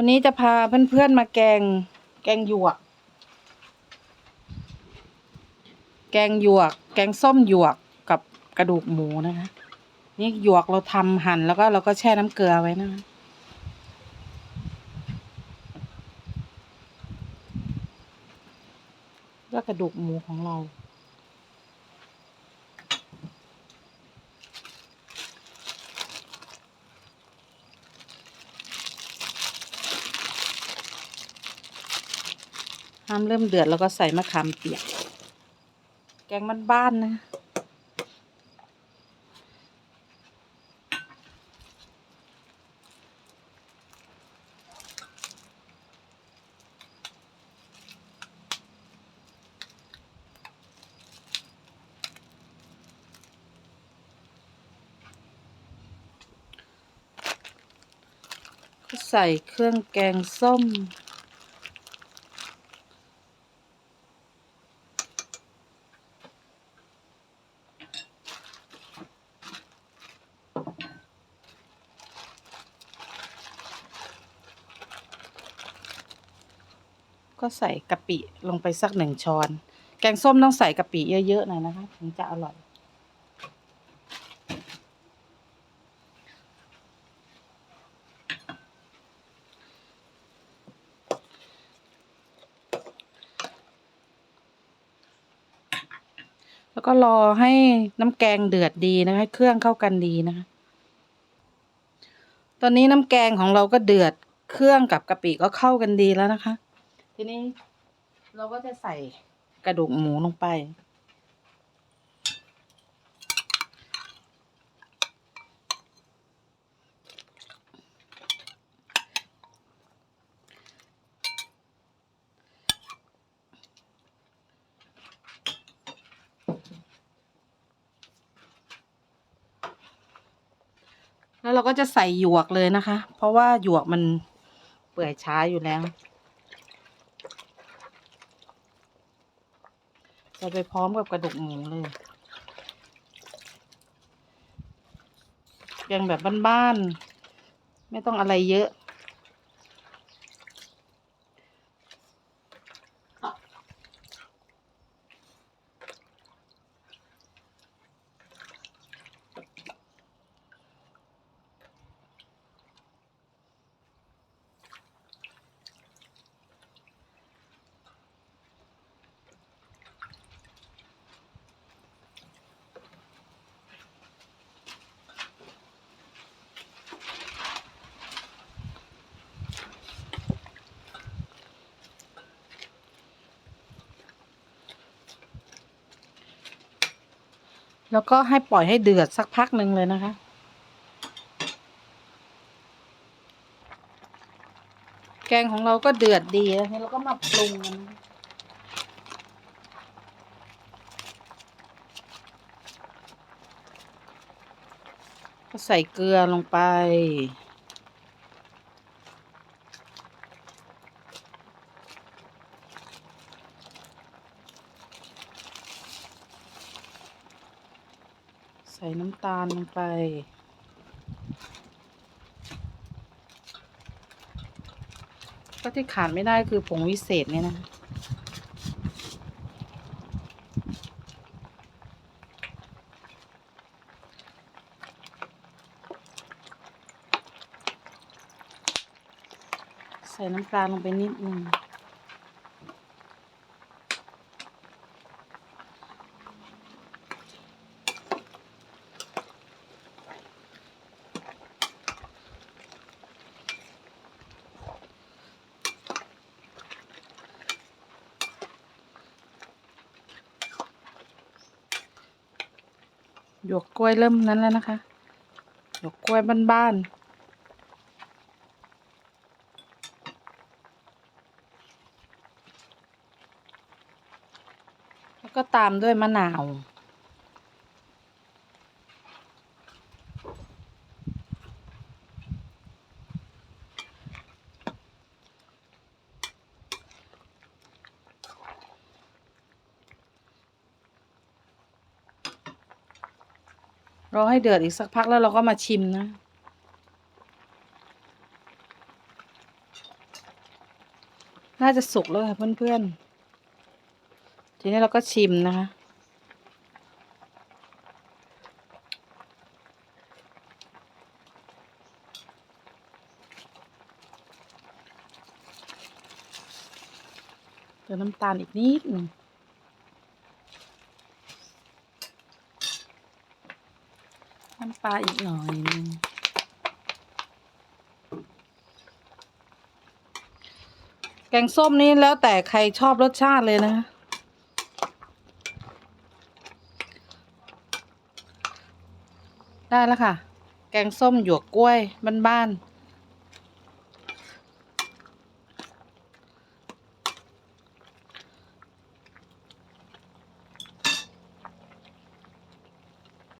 วันนี้จะพาเพื่อนๆมาแกง แกงหยวก แกงหยวก แกงส้มหยวกกับกระดูกหมูนะคะ นี่หยวกเราทำหั่นแล้วก็เราก็แช่น้ำเกลือไว้นะคะแล้วกระดูกหมูของเรา น้ำเริ่มเดือดแล้วก็ใส่มะขามเปียก แกงบ้านๆนะก็ใส่เครื่องแกงส้ม ก็ใส่กะปิลงไปสักหนึ่งช้อน แกงส้มต้องใส่กะปิเยอะๆหน่อยนะคะ ถึงจะอร่อย แล้วก็รอให้น้ำแกงเดือดดีนะคะให้เครื่องเข้ากันดีนะคะ ตอนนี้น้ำแกงของเราก็เดือดเครื่องกับกะปิก็เข้ากันดีแล้วนะคะ ทีนี้เราก็จะใส่กระดูกหมูลงไป แล้วเราก็จะใส่หยวกเลยนะคะ เพราะว่าหยวกมันเปื่อยช้าอยู่แล้ว จะไปพร้อมกับกระดูกหมูเลยแกงแบบบ้านๆ ไม่ต้องอะไรเยอะ แล้วก็ให้ปล่อยให้เดือดสักพักหนึ่งเลยนะคะ แกงของเราก็เดือดดีแล้วเราก็มาปรุงกันก็ใส่เกลือลงไป ใส่น้ำตาลลงไป ก็ที่ขาดไม่ได้คือผงวิเศษเนี่ยนะใส่น้ำตาลลงไปนิดนึง หยวกกล้วยเริ่มนั้นแล้วนะคะ หยวกกล้วยบ้านๆแล้วก็ตามด้วยมะนาว รอให้เดือดอีกสักพักแล้วเราก็มาชิมนะ น่าจะสุกแล้วค่ะเพื่อนๆ ทีนี้เราก็ชิมนะคะ เติมน้ำตาลอีกนิดหนึ่ง น้ำปลาอีกหน่อยหนึงแกงส้มนี้แล้วแต่ใครชอบรสชาติเลยนะ ได้แล้วค่ะ แกงส้มหยวกกล้วยบ้านๆ